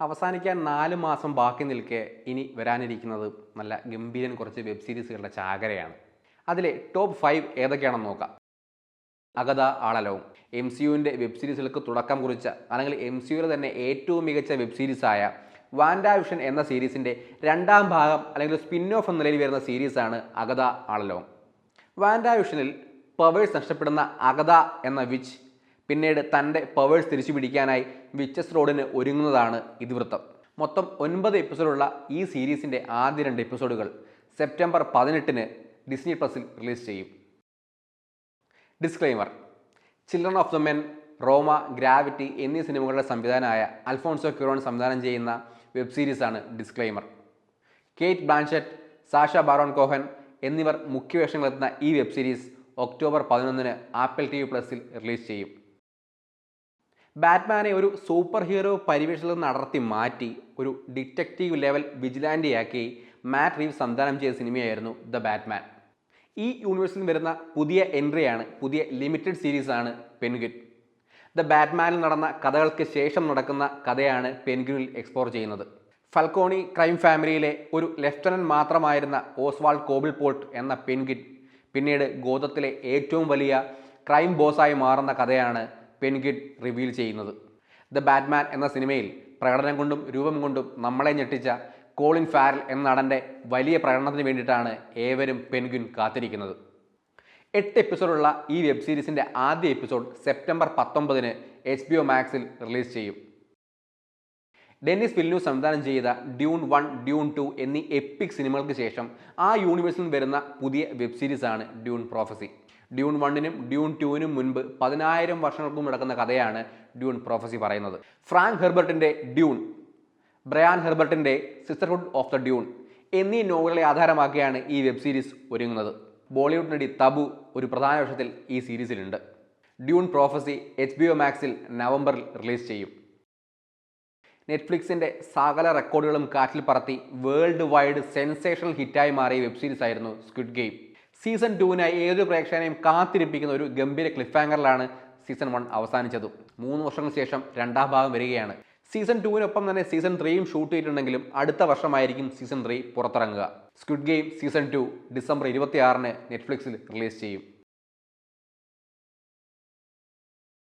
അവസാനിക്കാൻ നാല് മാസം ബാക്കി നിൽക്കെ ഇനി വരാനിരിക്കുന്നത് നല്ല ഗംഭീരൻ കുറച്ച് വെബ് സീരീസുകളുടെ ചാകരയാണ്. അതിലെ ടോപ്പ് ഫൈവ് ഏതൊക്കെയാണെന്ന് നോക്കാം. അഗത ആളലവും. എം സി യുവിന്റെ വെബ് സീരീസുകൾക്ക് തുടക്കം കുറിച്ച അല്ലെങ്കിൽ എം സി യുവിലെ തന്നെ ഏറ്റവും മികച്ച വെബ് സീരീസായ വാൻഡാവിഷൻ എന്ന സീരീസിന്റെ രണ്ടാം ഭാഗം അല്ലെങ്കിൽ സ്പിൻ ഓഫ് എന്ന നിലയിൽ വരുന്ന സീരീസാണ് അഗത ആളലവും. വാൻഡാവിഷനിൽ പവേഴ്സ് നഷ്ടപ്പെടുന്ന അഗത എന്ന വിച്ച് പിന്നീട് തന്റെ പവേഴ്സ് തിരിച്ചു പിടിക്കാനായി വിച്ചസ് റോഡിന് ഒരുങ്ങുന്നതാണ് ഇതിവൃത്തം. മൊത്തം ഒൻപത് എപ്പിസോഡുള്ള ഈ സീരീസിന്റെ ആദ്യ രണ്ട് എപ്പിസോഡുകൾ സെപ്റ്റംബർ പതിനെട്ടിന് ഡിസ്നി പ്ലസിൽ റിലീസ് ചെയ്യും. Disclaimer children of the men Roma gravity എന്നീ സിനിമകളുടെ സംവിധാനമായ അൽഫോൺസോ ക്യൂറോൺ സംവിധാനം ചെയ്യുന്ന web സീരീസാണ് Disclaimer Cate Blanchett Sacha Baron Cohen എന്നിവർ മുഖ്യവേഷങ്ങളെത്തുന്ന ഈ വെബ് സീരീസ് ഒക്ടോബർ പതിനൊന്നിന് ആപ്പിൾ ടി വി പ്ലസിൽ റിലീസ് ചെയ്യും. ബാറ്റ്മാനെ ഒരു സൂപ്പർ ഹീറോ പരിവേഷത്തിൽ നിന്ന് അടർത്തി മാറ്റി ഒരു ഡിറ്റക്റ്റീവ് ലെവൽ വിജിലാൻഡിയാക്കി മാറ്റ് റീവ് സംവിധാനം ചെയ്ത സിനിമയായിരുന്നു ദ ബാറ്റ്മാൻ. ഈ യൂണിവേഴ്സിൽ വരുന്ന പുതിയ എൻട്രിയാണ് പുതിയ ലിമിറ്റഡ് സീരീസാണ് പെൻഗ്വിൻ ദ ബാറ്റ്മാനിൽ നടന്ന കഥകൾക്ക് ശേഷം നടക്കുന്ന കഥയാണ് പെൻഗ്വിനിൽ എക്സ്പ്ലോർ ചെയ്യുന്നത്. ഫൽക്കോണി ക്രൈം ഫാമിലിയിലെ ഒരു ലെഫ്റ്റനന്റ് മാത്രമായിരുന്ന ഓസ്വാൾഡ് കോബിൾ പോൾട്ട് എന്ന പെൻഗ്വിൻ പിന്നീട് ഗോതത്തിലെ ഏറ്റവും വലിയ ക്രൈം ബോസായി മാറുന്ന കഥയാണ് പെൻഗ്വിൻ റിവീൽ ചെയ്യുന്നത്. ദ ബാറ്റ്മാൻ എന്ന സിനിമയിൽ പ്രകടനം കൊണ്ടും രൂപം കൊണ്ടും നമ്മളെ ഞെട്ടിച്ച കോളിൻ ഫാരൽ എന്ന നടന്റെ വലിയ പ്രകടനത്തിന് വേണ്ടിയിട്ടാണ് ഏവരും പെൻഗ്വിൻ കാത്തിരിക്കുന്നത്. എട്ട് എപ്പിസോഡുള്ള ഈ വെബ് സീരീസിന്റെ ആദ്യ എപ്പിസോഡ് സെപ്റ്റംബർ പത്തൊമ്പതിന് എച്ച് ബി ഒ മാക്സിൽ റിലീസ് ചെയ്യും. ഡെന്നിസ് വില്നു സംവിധാനം ചെയ്ത ഡ്യൂൺ വൺ ഡ്യൂൺ ടു എന്നീ എപ്പിക് സിനിമകൾക്ക് ശേഷം ആ യൂണിവേഴ്സിൽ നിന്ന് വരുന്ന പുതിയ വെബ് സീരീസാണ് ഡ്യൂൺ പ്രോഫസി ഡ്യൂൺ വണ്ണിനും ഡ്യൂൺ ടുവിനും മുൻപ് പതിനായിരം വർഷങ്ങൾക്കും നടക്കുന്ന കഥയാണ് ഡ്യൂൺ പ്രോഫസി പറയുന്നത്. ഫ്രാങ്ക് ഹെർബർട്ടിന്റെ ഡ്യൂൺ ബ്രയാൻ ഹെർബർട്ടിന്റെ സിസ്റ്റർഹുഡ് ഓഫ് ദ ഡ്യൂൺ എന്നീ നോവലുകളെ ആധാരമാക്കിയാണ് ഈ വെബ് സീരീസ് ഒരുങ്ങുന്നത്. ബോളിവുഡ് നടി തബു ഒരു പ്രധാന വേഷത്തിൽ ഈ സീരീസിലുണ്ട് Dune prophecy H B O മാക്സിൽ നവംബറിൽ റിലീസ് ചെയ്യും. നെറ്റ്ഫ്ലിക്സിന്റെ സകല റെക്കോർഡുകളും കാറ്റിൽ പറത്തി വേൾഡ് വൈഡ് സെൻസേഷണൽ ഹിറ്റായി മാറിയ വെബ് സീരീസ് ആയിരുന്നു സ്ക്വിഡ് ഗെയിം സീസൺ ടുവിനായി ഏതൊരു പ്രേക്ഷകനെയും കാത്തിരിപ്പിക്കുന്ന ഒരു ഗംഭീര ക്ലിഫ് ഹാങ്കറിലാണ് സീസൺ വൺ അവസാനിച്ചതും. മൂന്ന് വർഷങ്ങൾക്ക് ശേഷം രണ്ടാം ഭാഗം വരികയാണ്. സീസൺ ടുവിനൊപ്പം തന്നെ സീസൺ ത്രീയും ഷൂട്ട് ചെയ്തിട്ടുണ്ടെങ്കിലും അടുത്ത വർഷമായിരിക്കും season three പുറത്തിറങ്ങുക. Squid game season two December ഇരുപത്തിയാറിന് നെറ്റ്ഫ്ലിക്സിൽ റിലീസ് ചെയ്യും.